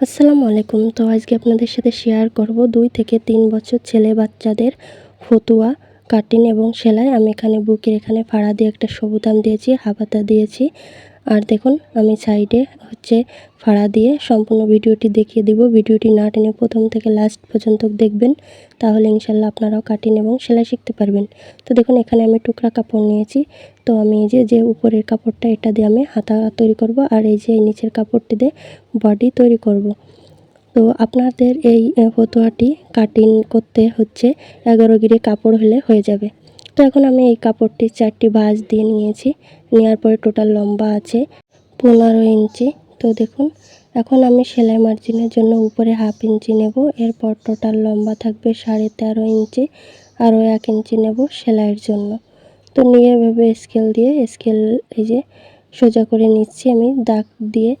আসসালামু আলাইকুম। তো আজকে আপনাদের সাথে শেয়ার করব দুই থেকে তিন বছর ছেলে বাচ্চাদের ফতুয়া কাটিং এবং সেলাই। আমি এখানে বুকের এখানে ফাড়া দিয়ে একটা সবুদাম দিয়েছি, হাবাতা দিয়েছি। আর দেখুন, আমি সাইডে হচ্ছে ফাড়া দিয়ে সম্পূর্ণ ভিডিওটি দেখিয়ে দিব। ভিডিওটি না টেনে প্রথম থেকে লাস্ট পর্যন্ত দেখবেন, তাহলে ইনশাল্লাহ আপনারাও কাটিং এবং সেলাই শিখতে পারবেন। তো দেখুন, এখানে আমি টুকরা কাপড় নিয়েছি। তো আমি এই যে যে উপরের কাপড়টা, এটা দিয়ে আমি হাতা তৈরি করব আর এই যে নিচের কাপড়টি দিয়ে বডি তৈরি করব। তো আপনাদের এই ফতোয়াটি কাটিং করতে হচ্ছে, এগারো গিরে কাপড় হলে হয়ে যাবে। তো এখন আমি এই কাপড়টির চারটি ভাঁজ দিয়ে নিয়েছি। নেওয়ার পরে টোটাল লম্বা আছে, পনেরো ইঞ্চি। তো দেখুন, এখন আমি সেলাই মার্জিনের জন্য উপরে হাফ ইঞ্চি নেব। এরপর টোটাল লম্বা থাকবে সাড়ে তেরো ইঞ্চি, আরও এক ইঞ্চি নেব সেলাইয়ের জন্য। তো নিয়ে এভাবে স্কেল দিয়ে, স্কেল এই যে সোজা করে নিচ্ছি আমি, দাগ দিয়ে।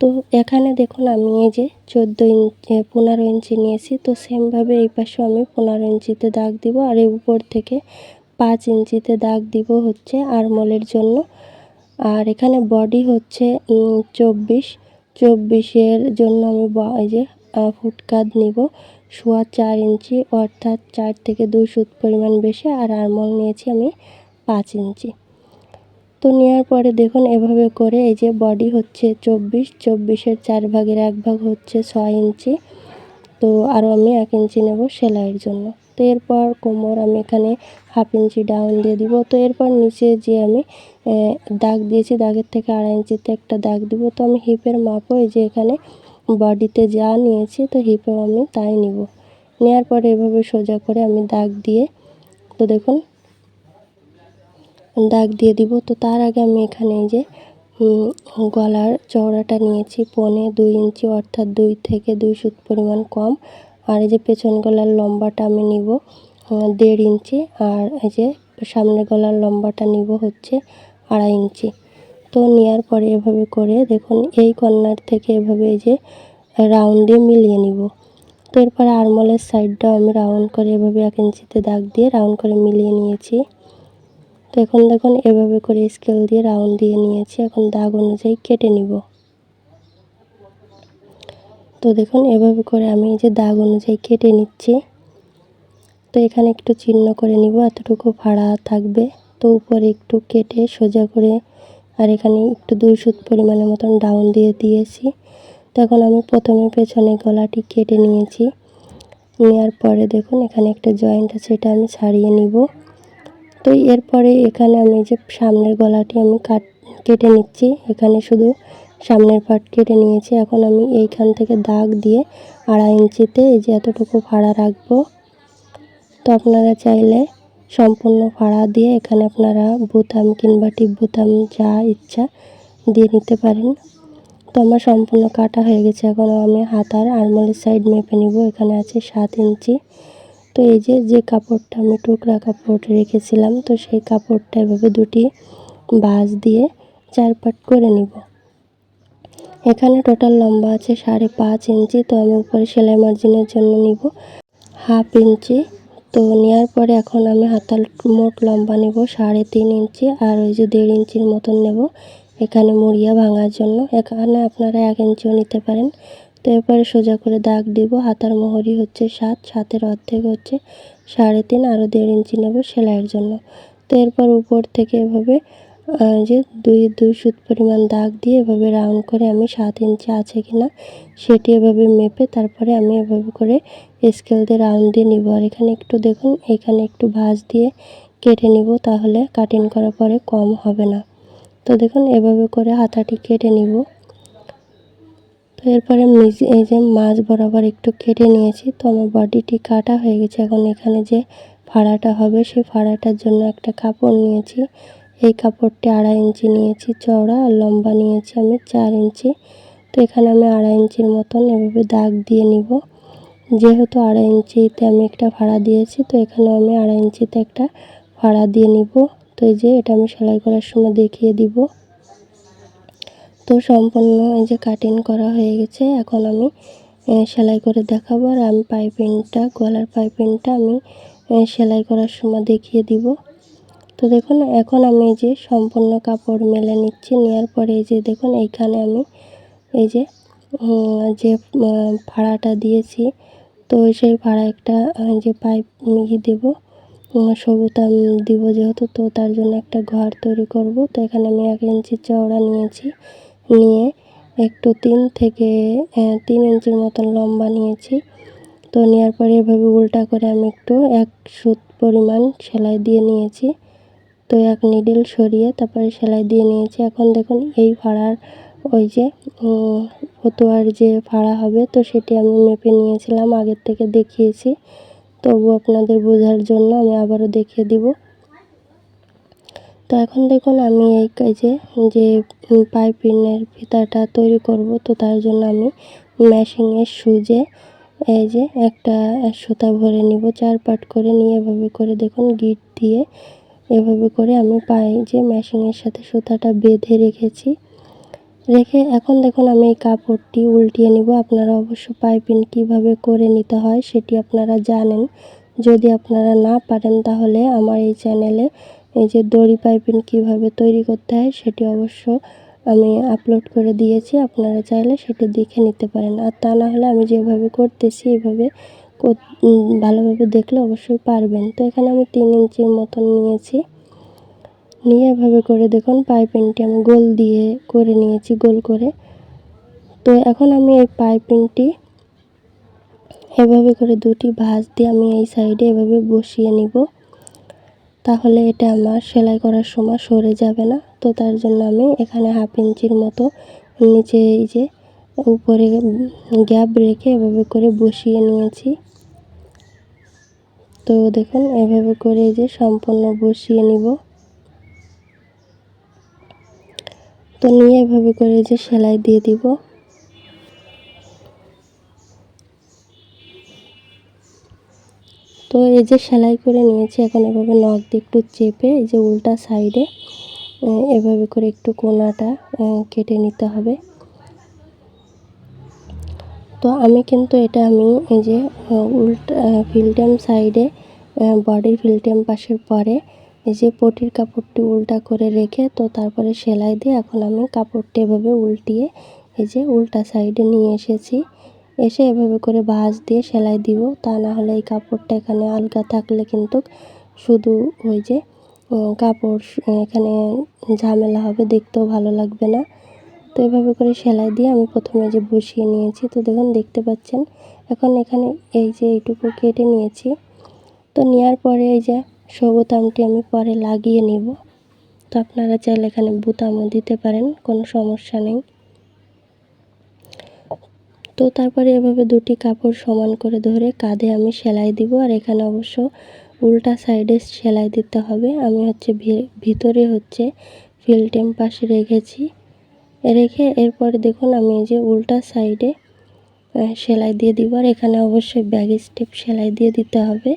তো এখানে দেখুন আমি এই যে চোদ্দ ইঞ্চি পনেরো ইঞ্চি নিয়েছি। তো সেমভাবে এই পাশেও আমি পনেরো ইঞ্চিতে দাগ দিব আর এই উপর থেকে পাঁচ ইঞ্চিতে দাগ দিব হচ্ছে আরমলের জন্য। আর এখানে বডি হচ্ছে চব্বিশ। চব্বিশের জন্য আমি এই যে ফুটকাত নিব। সোয়া চার ইঞ্চি অর্থাৎ চার থেকে দুই সুত পরিমাণ বেশি আর আরমল নিয়েছি আমি পাঁচ ইঞ্চি। তো নেওয়ার পরে দেখুন, এভাবে করে এই যে বডি হচ্ছে চব্বিশ, চব্বিশের চার ভাগের এক ভাগ হচ্ছে ছয় ইঞ্চি। তো আরও আমি এক ইঞ্চি নেব সেলাইয়ের জন্য। তো এরপর কোমর আমি এখানে হাফ ইঞ্চি ডাউন দিয়ে দিব। তো এরপর নিচে যে আমি দাগ দিয়েছি, দাগের থেকে আড়াই ইঞ্চিতে একটা দাগ দিব। তো আমি হিপের মাপও এই যে এখানে বডিতে যা নিয়েছি, তো হিপেও আমি তাই নিব। নেওয়ার পরে এভাবে সোজা করে আমি দাগ দিয়ে, তো দেখুন দাগ দিয়ে দিব। তো তার আগে আমি এখানে এই যে গলার চওড়াটা নিয়েছি পনে দুই ইঞ্চি অর্থাৎ দুই থেকে দুই সুত পরিমাণ কম। আর এই যে পেছন গলার লম্বাটা আমি নিব দেড় ইঞ্চি। আর এই যে সামনে গলার লম্বাটা নিব হচ্ছে আড়াই ইঞ্চি। তো নেওয়ার পরে এভাবে করে দেখুন, এই কর্নার থেকে এভাবে এই যে রাউন্ড দিয়ে মিলিয়ে নিব। তো এরপরে আরমলের সাইডটাও আমি রাউন্ড করে এভাবে এক ইঞ্চিতে দাগ দিয়ে রাউন্ড করে মিলিয়ে নিয়েছি। এখন দেখুন, এভাবে করে স্কেল দিয়ে রাউন্ড দিয়ে নিয়েছি। এখন দাগ অনুযায়ী কেটে নিব। তো দেখুন, এভাবে করে আমি এই যে দাগ অনুযায়ী কেটে নিচ্ছি। তো এখানে একটু চিহ্ন করে নিব, এতটুকু ভাড়া থাকবে। তো উপরে একটু কেটে সোজা করে আর এখানে একটু দুই সুত পরিমাণের মতন ডাউন দিয়ে দিয়েছি। তো এখন আমি প্রথমে পেছনে গলাটি কেটে নিয়েছি। নেওয়ার পরে দেখুন, এখানে একটা জয়েন্ট আছে, এটা আমি ছাড়িয়ে নিব। তো এরপরে এখানে আমি যে সামনের গলাটি আমি কাট, কেটে নিচ্ছি। এখানে শুধু সামনের পাট কেটে নিয়েছি। এখন আমি এইখান থেকে দাগ দিয়ে আড়াই ইঞ্চিতে এই যে এতটুকু ভাড়া রাখব। তো আপনারা চাইলে সম্পূর্ণ ভাড়া দিয়ে এখানে আপনারা বোতাম কিংবা টিপ বোতাম যা ইচ্ছা দিয়ে নিতে পারেন। তো আমার সম্পূর্ণ কাটা হয়ে গেছে। এখন আমি হাতার আরমলের সাইড মেপে নিব। এখানে আছে সাত ইঞ্চি। তো এই যে যে কাপড়টা আমি টুকরা কাপড় রেখেছিলাম, তো সেই কাপড়টা এভাবে দুটি বাঁশ দিয়ে চার পাট করে নিব। এখানে টোটাল লম্বা আছে সাড়ে পাঁচ ইঞ্চি, তো আমি উপরে সেলাই মার্জিনের জন্য নিব। হাফ ইঞ্চি, তো নেওয়ার পরে এখন আমি হাতাল মোট লম্বা নেব সাড়ে তিন ইঞ্চি, আর ওই যে দেড় ইঞ্চির মতন নেব। এখানে মুড়িয়া ভাঙার জন্য। এখানে আপনারা এক ইঞ্চিও নিতে পারেন। তো এরপরে সোজা করে দাগ দিব। হাতার মোহরি হচ্ছে সাত, সাতের অর্ধেক হচ্ছে সাড়ে তিন, আরও দেড় ইঞ্চি নেব সেলাইয়ের জন্য। তো এরপর উপর থেকে এভাবে যে দুই দুই সুত পরিমাণ দাগ দিয়ে এভাবে রাউন্ড করে আমি সাত ইঞ্চি আছে কিনা সেটি এভাবে মেপে তারপরে আমি এভাবে করে স্কেল দিয়ে রাউন্ড দিয়ে নিব। আর এখানে একটু দেখুন, এখানে একটু ভাঁজ দিয়ে কেটে নিব তাহলে কাটিং করার পরে কম হবে না। তো দেখুন, এভাবে করে হাতাটি কেটে নিব। তো এরপরে এই যে মাছ বরাবর একটু কেটে নিয়েছি, তো আমার বডিটি কাটা হয়ে গেছে। এখন এখানে যে ফাড়াটা হবে, সেই ফাড়াটার জন্য একটা কাপড় নিয়েছি। এই কাপড়টি আড়াই ইঞ্চি নিয়েছি চওড়া, আর লম্বা নিয়েছি আমি চার ইঞ্চি। তো এখানে আমি আড়াই ইঞ্চির মতন এভাবে দাগ দিয়ে নিব। যেহেতু আড়াই ইঞ্চিতে আমি একটা ভাড়া দিয়েছি, তো এখানে আমি আড়াই ইঞ্চিতে একটা ভাড়া দিয়ে নিব। তো এই যে এটা আমি সেলাই করার সময় দেখিয়ে দিব। তো সম্পূর্ণ এই যে কাটিং করা হয়ে গেছে, এখন আমি সেলাই করে দেখাবো আর আমি পাইপিংটা গলার পাইপিংটা আমি সেলাই করার সময় দেখিয়ে দিব। তো দেখুন, এখন আমি এই যে সম্পূর্ণ কাপড় মেলে নিচ্ছি, নেওয়ার পরে এই যে দেখুন, এইখানে আমি এই যে যে ভাড়াটা দিয়েছি, তো সেই ভাড়া একটা যে পাইপ নিয়ে দেবো সবুতাম দিব যেহেতু, তো তার জন্য একটা ঘর তৈরি করব। তো এখানে আমি এক ইঞ্চি চওড়া নিয়েছি। নিয়ে একটু তিন থেকে তিন ইঞ্চির মতন লম্বা নিয়েছি। তো নেওয়ার পরে এভাবে উল্টা করে আমি একটু এক সুত পরিমাণ সেলাই দিয়ে নিয়েছি। তো এক নিডল সরিয়ে তারপরে সেলাই দিয়ে নিয়েছি। এখন দেখুন এই ভাড়ার ওই যে ফতুয়ার যে ভাড়া হবে, তো সেটি আমি মেপে নিয়েছিলাম, আগের থেকে দেখিয়েছি। তবু আপনাদের বোঝার জন্য আমি আবারও দেখিয়ে দিব। তো এখন দেখুন আমি এই কাজে যে পাইপিনের ফিতাটা তৈরি করব, তো তার জন্য আমি মেশিনের সুজে এই যে একটা সুতা ভরে নিব চার পাট করে নিয়ে এভাবে করে দেখুন গিট দিয়ে এভাবে করে আমি পাই যে মেশিনের সাথে সুতাটা বেঁধে রেখেছি। রেখে এখন দেখুন আমি এই কাপড়টি উল্টিয়ে নিব, আপনারা অবশ্য পাইপিং কীভাবে করে নিতে হয় সেটি আপনারা জানেন। যদি আপনারা না পারেন তাহলে আমার এই চ্যানেলে এই যে দড়ি পাইপিং কীভাবে তৈরি করতে হয় সেটি অবশ্য আমি আপলোড করে দিয়েছি, আপনারা চাইলে সেটি দেখে নিতে পারেন। আর তা না হলে আমি যেভাবে করতেছি, এভাবে ভালোভাবে দেখলে অবশ্যই পারবেন। তো এখানে আমি তিন ইঞ্চির মতন নিয়েছি। নিয়ে এভাবে করে দেখুন, পাইপিংটি আমি গোল দিয়ে করে নিয়েছি, গোল করে। তো এখন আমি এই পাইপিংটি এভাবে করে দুটি ভাঁজ দিয়ে আমি এই সাইডে এভাবে বসিয়ে নিব। তাহলে এটা আমার সেলাই করার সময় সরে যাবে না। তো তার জন্য আমি এখানে হাফ ইঞ্চির মতো নিচে এই যে উপরে গ্যাপ রেখে এভাবে করে বসিয়ে নিয়েছি। তো দেখুন, এভাবে করে এই যে সম্পূর্ণ বসিয়ে নিব। তো নিয়ে এভাবে করে যে সেলাই দিয়ে দিব। তো এই যে সেলাই করে নিয়েছি, এখন এভাবে নখ দিয়ে একটু চেপে এই যে উল্টা সাইডে এভাবে করে একটু কোনাটা কেটে নিতে হবে। তো আমি কিন্তু এটা আমি এই যে উল্টা ফিল্টাম সাইডে বডির ফিল্টাম পাশের পরে এই যে পটির কাপড়টি উল্টা করে রেখে, তো তারপরে সেলাই দিয়ে এখন আমি কাপড়টি এভাবে উল্টিয়ে এই যে উল্টা সাইডে নিয়ে এসেছি। এসে এভাবে করে বাঁশ দিয়ে সেলাই দিব। তা না হলে এই কাপড়টা এখানে আলগা থাকলে কিন্তু শুধু ওই যে কাপড় এখানে ঝামেলা হবে, দেখতেও ভালো লাগবে না। তো এভাবে করে সেলাই দিয়ে আমি প্রথমে যে বসিয়ে নিয়েছি, তো দেখুন, দেখতে পাচ্ছেন? এখন এখানে এই যে এইটুকু কেটে নিয়েছি। তো নেওয়ার পরে এই যে সবুতামটি আমি পরে লাগিয়ে নিব। তো আপনারা চাইলে এখানে বুতামও দিতে পারেন, কোনো সমস্যা নেই। তো তারপরে এভাবে দুটি কাপড় সমান করে ধরে কাঁধে আমি সেলাই দিব আর এখানে অবশ্য উল্টা সাইডে সেলাই দিতে হবে। আমি হচ্ছে ভিতরে হচ্ছে ফিল্টেম পাশে রেখেছি। রেখে এরপরে দেখুন আমি এই যে উল্টা সাইডে সেলাই দিয়ে দিব আর এখানে অবশ্যই ব্যাগ স্টেপ সেলাই দিয়ে দিতে হবে।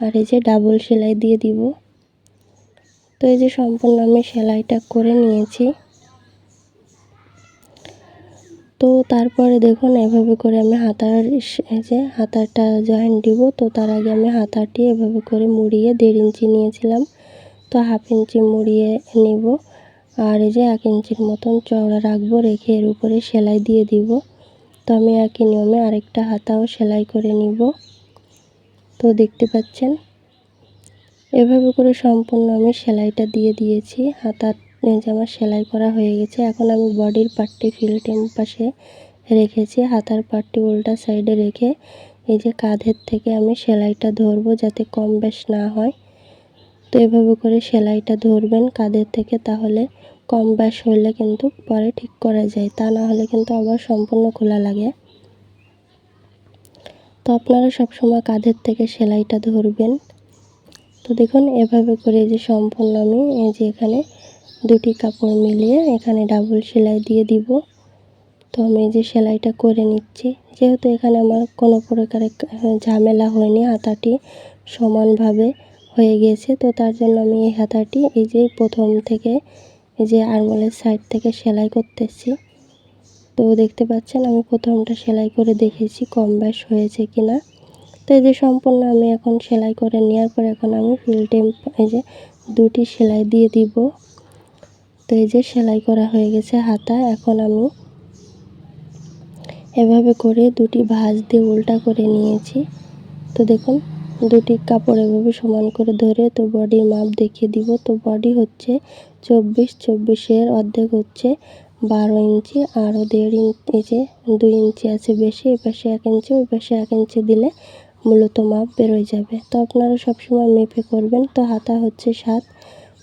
আর এই যে ডাবল সেলাই দিয়ে দিব। তো এই যে সম্পূর্ণ আমি সেলাইটা করে নিয়েছি তো তারপরে দেখুন, এভাবে করে আমি হাতার যে হাতারটা জয়েন্ট দিব। তো তার আগে আমি হাতাটি এভাবে করে মুড়িয়ে দেড় ইঞ্চি নিয়েছিলাম। তো হাফ ইঞ্চি মুড়িয়ে নিব। আর এই যে এক ইঞ্চির মতন চওড়া রাখব, রেখে এর উপরে সেলাই দিয়ে দিব। তো আমি একই নিয়মে আরেকটা হাতাও সেলাই করে নিব। তো দেখতে পাচ্ছেন? এভাবে করে সম্পূর্ণ আমি সেলাইটা দিয়ে দিয়েছি। হাতার যে আমার সেলাই করা হয়ে গেছে। এখন আমি বডির পার্টটি ফিল্টেম পাশে রেখেছি। হাতার পার্টটি উল্টা সাইডে রেখে এই যে কাঁধের থেকে আমি সেলাইটা ধরবো যাতে কম বেশ না হয়। তো এভাবে করে সেলাইটা ধরবেন কাঁধের থেকে তাহলে কম ব্যাস হইলে কিন্তু পরে ঠিক করা যায়। তা না হলে কিন্তু আবার সম্পূর্ণ খোলা লাগে। তো আপনারা সবসময় কাঁধের থেকে সেলাইটা ধরবেন। তো দেখুন, এভাবে করে যে সম্পূর্ণ আমি এই যে এখানে দুটি কাপড় মিলিয়ে এখানে ডাবল সেলাই দিয়ে দিব। তো আমি যে সেলাইটা করে নিচ্ছি। যেহেতু এখানে আমার কোনো প্রকারের ঝামেলা হয়নি, হাতাটি সমানভাবে হয়ে গিয়েছে তো তার জন্য আমি এই হাতাটি এই যে প্রথম থেকে এই যে আরমোলের সাইড থেকে সেলাই করতেছি। তো দেখতে পাচ্ছেন, আমি প্রথমটা সেলাই করে দেখেছি কম ব্যাস হয়েছে কি না তো এই যে সম্পূর্ণ আমি এখন সেলাই করে নেওয়ার পর এখন আমি ফিল টেম্প এই যে দুটি সেলাই দিয়ে দিব। তো এই যে সেলাই করা হয়ে গেছে হাতা, এখন আমি এভাবে করে দুটি ভাঁজ দিয়ে উল্টা করে নিয়েছি। তো দেখুন, দুটি কাপড় এভাবে সমান করে ধরে তো বডির মাপ দেখিয়ে দিব। তো বডি হচ্ছে চব্বিশ, চব্বিশের অর্ধেক হচ্ছে বারো ইঞ্চি, আরও দেড় ইঞ্চি দুই ইঞ্চি আছে বেশি, এই পাশে এক ইঞ্চি, ওই পাশে এক ইঞ্চি দিলে মূলত মাপ বেরোয় যাবে। তো আপনারা সবসময় মেপে করবেন। তো হাতা হচ্ছে সাত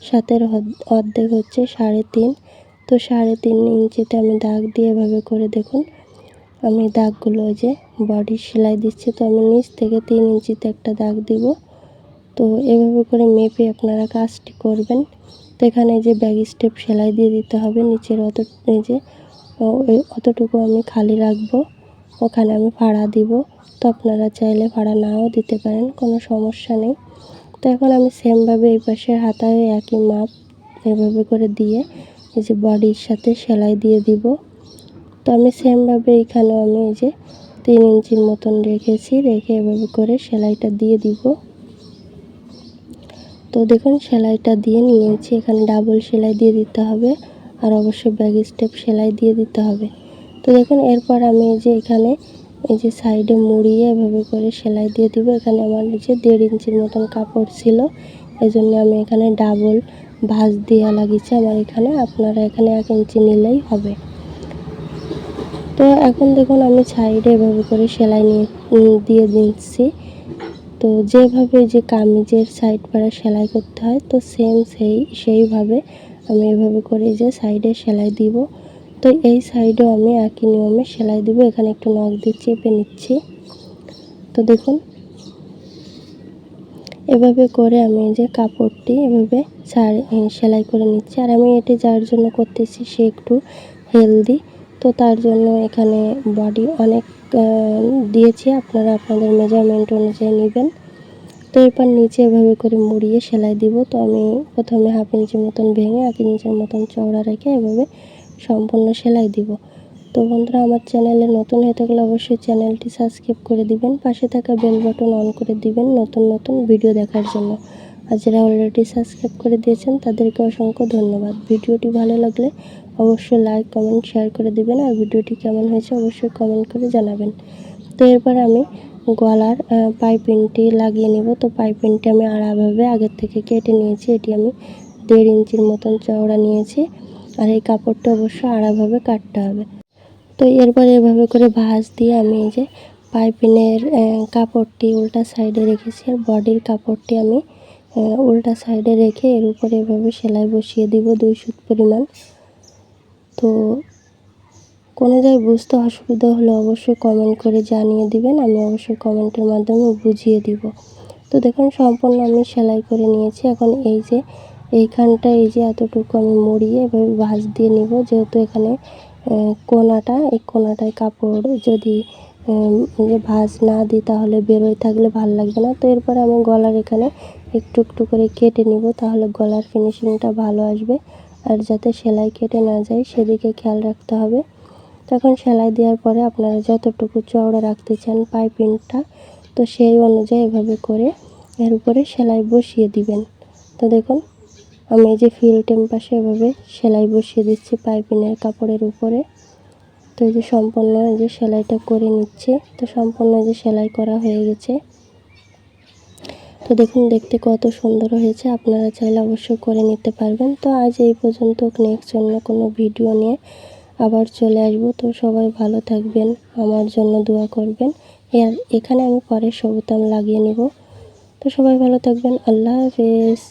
সাতের অর্ধেক হচ্ছে সাড়ে তিন। তো সাড়ে তিন ইঞ্চিতে আমি দাগ দিয়ে এভাবে করে দেখুন, আমি দাগগুলো যে বডি সেলাই দিচ্ছি, তো আমি নিচ থেকে তিন ইঞ্চিতে একটা দাগ দিব। তো এভাবে করে মেপে আপনারা কাজটি করবেন। তো এখানে যে ব্যাগ স্টেপ সেলাই দিয়ে দিতে হবে, নিচের অত এই যে অতটুকু আমি খালি রাখব, ওখানে আমি ভাড়া দিব। তো আপনারা চাইলে ভাড়া নাও দিতে পারেন, কোনো সমস্যা নেই। এখন আমি সেমভাবে এই পাশের হাতায় একই মাপ এভাবে করে দিয়ে এই যে বডির সাথে সেলাই দিয়ে দিব। তো আমি সেমভাবে এখানেও আমি এই যে তিন ইঞ্চির মতন রেখেছি, রেখে এভাবে করে সেলাইটা দিয়ে দিব। তো দেখুন, সেলাইটা দিয়ে নিয়েছি। এখানে ডাবল সেলাই দিয়ে দিতে হবে আর অবশ্যই ব্যাগ স্টেপ সেলাই দিয়ে দিতে হবে। তো দেখুন, এরপর আমি এই যে এখানে এই যে সাইডে মুড়িয়ে এভাবে করে সেলাই দিয়ে দিব। এখানে আমার যে দেড় ইঞ্চির মতন কাপড় ছিল। এই জন্য আমি এখানে ডাবল ভাঁজ দেওয়া লাগিয়েছি আমার এখানে। আপনারা এখানে এক ইঞ্চি নিলেই হবে। তো এখন দেখুন আমি সাইডে এভাবে করে সেলাই নিয়ে দিয়ে দিচ্ছি তো যেভাবে যে কামিজের সাইড পাড়া সেলাই করতে হয়, তো সেম সেই, সেইভাবে আমি এভাবে করে যে সাইডে সেলাই দিব। তো এই সাইডেও আমি একই নিয়মে সেলাই দিব। এখানে একটু নখ দিয়ে চেপে নিচ্ছি। তো দেখুন, এভাবে করে আমি যে কাপড়টি এভাবে সেলাই করে নিচ্ছি। আর আমি এটি যার জন্য করতেছি সে একটু হেলদি। তো তার জন্য এখানে বডি অনেক দিয়েছি। আপনারা আপনাদের মেজারমেন্ট অনুযায়ী নেবেন। তো এরপর নিচে এভাবে করে মুড়িয়ে সেলাই দিব। তো আমি প্রথমে হাফ ইঞ্চি মতন ভেঙে, এক ইঞ্চির মতন চওড়া রেখে এভাবে সম্পূর্ণ সেলাই দিব। তো বন্ধুরা, আমার চ্যানেলে নতুন হয়ে থাকলে অবশ্যই চ্যানেলটি সাবস্ক্রাইব করে দিবেন, পাশে থাকা বেল বাটন অন করে দিবেন নতুন নতুন ভিডিও দেখার জন্য। আর যারা অলরেডি সাবস্ক্রাইব করে দিয়েছেন, তাদেরকে অসংখ্য ধন্যবাদ। ভিডিওটি ভালো লাগলে অবশ্যই লাইক কমেন্ট শেয়ার করে দিবেন। আর ভিডিওটি কেমন হয়েছে অবশ্যই কমেন্ট করে জানাবেন। তো এরপর আমি গলার পাইপিংটি লাগিয়ে নেব। তো পাইপিংটি আমি আড়াভাবে আগের থেকে কেটে নিয়েছি। এটি আমি দেড় ইঞ্চির মতন চওড়া নিয়েছি। আর এই কাপড়টা অবশ্য আড়াভাবে কাটতে হবে। তো এরপরে এভাবে করে ভাঁজ দিয়ে আমি এই যে পাইপিনের কাপড়টি উল্টা সাইডে রেখেছি আর বডির কাপড়টি আমি উল্টা সাইডে রেখে এর উপরে এভাবে সেলাই বসিয়ে দিব দুই সুত পরিমাণ। তো কোনো জায়গায় বুঝতে অসুবিধা হলে অবশ্যই কমেন্ট করে জানিয়ে দিবেন, আমি অবশ্যই কমেন্টের মাধ্যমে বুঝিয়ে দিব। তো দেখুন, সম্পূর্ণ আমি সেলাই করে নিয়েছি। এখন এই যে এইখানটা এই যে এতটুকু আমি মুড়িয়ে এভাবে ভাঁজ দিয়ে নিব, যেহেতু এখানে কোনাটা, এই কোনাটায় কাপড় যদি যে ভাঁজ না দিই তাহলে বেরোয়, থাকলে ভালো লাগবে না। তো এরপরে আমি গলার এখানে একটু একটু করে কেটে নিব, তাহলে গলার ফিনিশিংটা ভালো আসবে। আর যাতে সেলাই কেটে না যায়, সেদিকে খেয়াল রাখতে হবে। তখন সেলাই দেওয়ার পরে আপনারা যতটুকু চওড়া রাখতে চান পাইপিংটা, তো সেই অনুযায়ী এভাবে করে এর উপরে সেলাই বসিয়ে দিবেন। তো দেখুন আমি এই যে ফিল টেম্পাসে এভাবে সেলাই বসিয়ে দিচ্ছি পাইপিনের কাপড়ের উপরে। তো এই যে সম্পূর্ণ যে সেলাইটা করে নিচ্ছে। তো সম্পূর্ণ যে সেলাই করা হয়ে গেছে। তো দেখুন, দেখতে কত সুন্দর হয়েছে। আপনারা চাইলে অবশ্যই করে নিতে পারবেন। তো আজ এই পর্যন্ত নেক্সট অন্য কোনো ভিডিও নিয়ে আবার চলে আসব। তো সবাই ভালো থাকবেন, আমার জন্য দোয়া করবেন। এর, এখানে আমি পরে সবুতাম লাগিয়ে নিব। তো সবাই ভালো থাকবেন। আল্লাহ হাফেজ।